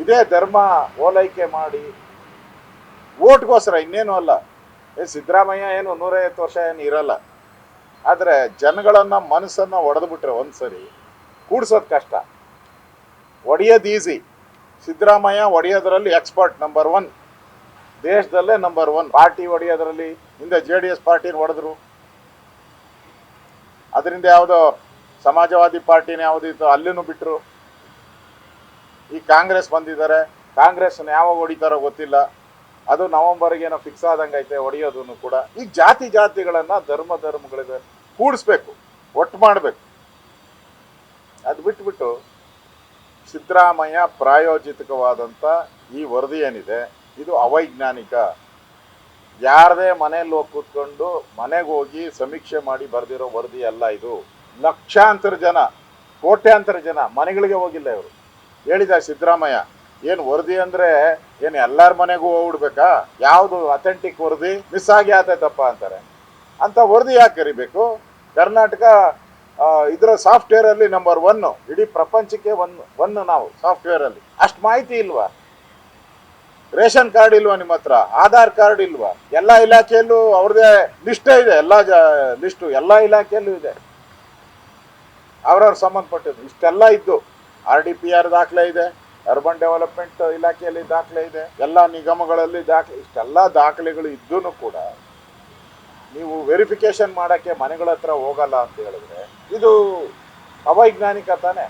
ಇದೇ ಧರ್ಮ ಓಲೈಕೆ ಮಾಡಿ ಓಟ್ಗೋಸ್ಕರ, ಇನ್ನೇನು ಅಲ್ಲ. ಏ, ಸಿದ್ದರಾಮಯ್ಯ ಏನು ನೂರೈವತ್ತು ವರ್ಷ ಏನು ಇರಲ್ಲ. ಆದರೆ ಜನಗಳನ್ನು ಮನಸ್ಸನ್ನು ಒಂದು ಸರಿ ಕೂಡ್ಸೋದು ಕಷ್ಟ. ಒಡೆಯೋದು ಈಸಿ ಸಿದ್ದರಾಮಯ್ಯ ಒಡೆಯೋದ್ರಲ್ಲಿ ಎಕ್ಸ್ಪರ್ಟ್ ನಂಬರ್ ಒನ್ ದೇಶದಲ್ಲೇ ನಂಬರ್ ಒನ್ ಪಾರ್ಟಿ ಒಡೆಯೋದ್ರಲ್ಲಿ, ಹಿಂದೆ ಜೆ ಡಿ ಎಸ್ ಪಾರ್ಟಿನ ಒಡೆದ್ರು. ಅದರಿಂದ ಯಾವುದೋ ಸಮಾಜವಾದಿ ಪಾರ್ಟಿನ ಯಾವುದಿತ್ತು ಅಲ್ಲಿನೂ ಬಿಟ್ಟರು ಈ ಕಾಂಗ್ರೆಸ್ ಬಂದಿದ್ದಾರೆ, ಕಾಂಗ್ರೆಸ್ ಯಾವಾಗ ಹೊಡಿತಾರೋ ಗೊತ್ತಿಲ್ಲ. ಅದು ನವೆಂಬರ್ಗೆ ಏನೋ ಫಿಕ್ಸ್ ಆದಂಗೆ ಐತೆ ಹೊಡೆಯೋದನ್ನು ಕೂಡ. ಈ ಜಾತಿ ಜಾತಿಗಳನ್ನು ಧರ್ಮ ಧರ್ಮಗಳಿಗೆ ಕೂಡಿಸ್ಬೇಕು, ಒಟ್ಟು ಮಾಡಬೇಕು. ಅದು ಬಿಟ್ಬಿಟ್ಟು ಸಿದ್ದರಾಮಯ್ಯ ಪ್ರಾಯೋಜಿತವಾದಂಥ ಈ ವರದಿ ಏನಿದೆ, ಇದು ಅವೈಜ್ಞಾನಿಕ. ಯಾರದೇ ಮನೆಯಲ್ಲಿ ಹೋಗಿ ಕೂತ್ಕೊಂಡು ಮನೆಗೆ ಹೋಗಿ ಸಮೀಕ್ಷೆ ಮಾಡಿ ಬರೆದಿರೋ ವರದಿ ಅಲ್ಲ ಇದು. ಲಕ್ಷಾಂತರ ಜನ, ಕೋಟ್ಯಾಂತರ ಜನ ಮನೆಗಳಿಗೆ ಹೋಗಿಲ್ಲ ಇವರು. ಹೇಳಿದ್ದಾರೆ ಸಿದ್ದರಾಮಯ್ಯ, ಏನು ವರದಿ ಅಂದ್ರೆ ಏನು ಎಲ್ಲರ ಮನೆಗೂ ಹೋಗ್ಬಿಡ್ಬೇಕಾ? ಯಾವುದು ಅಥೆಂಟಿಕ್ ವರದಿ? ಮಿಸ್ ಆಗಿ ಆತೈತಪ್ಪ ಅಂತಾರೆ. ಅಂತ ವರದಿ ಯಾಕೆ ಕರಿಬೇಕು? ಕರ್ನಾಟಕ ಇದರ ಸಾಫ್ಟ್ವೇರ್ ಅಲ್ಲಿ ನಂಬರ್ ಒನ್ ಇಡೀ ಪ್ರಪಂಚಕ್ಕೆ ಒನ್ ಒನ್ ನಾವು ಸಾಫ್ಟ್ವೇರ್ ಅಲ್ಲಿ. ಅಷ್ಟು ಮಾಹಿತಿ ಇಲ್ವಾ? ರೇಷನ್ ಕಾರ್ಡ್ ಇಲ್ವಾ ನಿಮ್ಮ ಹತ್ರ? ಆಧಾರ್ ಕಾರ್ಡ್ ಇಲ್ವಾ? ಎಲ್ಲಾ ಇಲಾಖೆಯಲ್ಲೂ ಅವ್ರದೇ ಲಿಸ್ಟೇ ಇದೆ, ಎಲ್ಲಾ ಲಿಸ್ಟು ಎಲ್ಲಾ ಇಲಾಖೆಯಲ್ಲೂ ಇದೆ. ಅವ್ರವ್ರ ಸಂಬಂಧಪಟ್ಟಿದ್ದು, ಇಷ್ಟೆಲ್ಲ ಇದ್ದು. ಆರ್ ಡಿ ಪಿ ಆರ್ ದಾಖಲೆ ಇದೆ, ಅರ್ಬನ್ ಡೆವಲಪ್ಮೆಂಟ್ ಇಲಾಖೆಯಲ್ಲಿ ದಾಖಲೆ ಇದೆ, ಎಲ್ಲ ನಿಗಮಗಳಲ್ಲಿ ದಾಖಲೆ, ಇಷ್ಟೆಲ್ಲ ದಾಖಲೆಗಳು ಇದ್ದೂ ಕೂಡ ನೀವು ವೆರಿಫಿಕೇಶನ್ ಮಾಡೋಕ್ಕೆ ಮನೆಗಳ ಹತ್ರ ಹೋಗಲ್ಲ ಅಂತ ಹೇಳಿದ್ರೆ ಇದು ಅವೈಜ್ಞಾನಿಕ ತಾನೆ.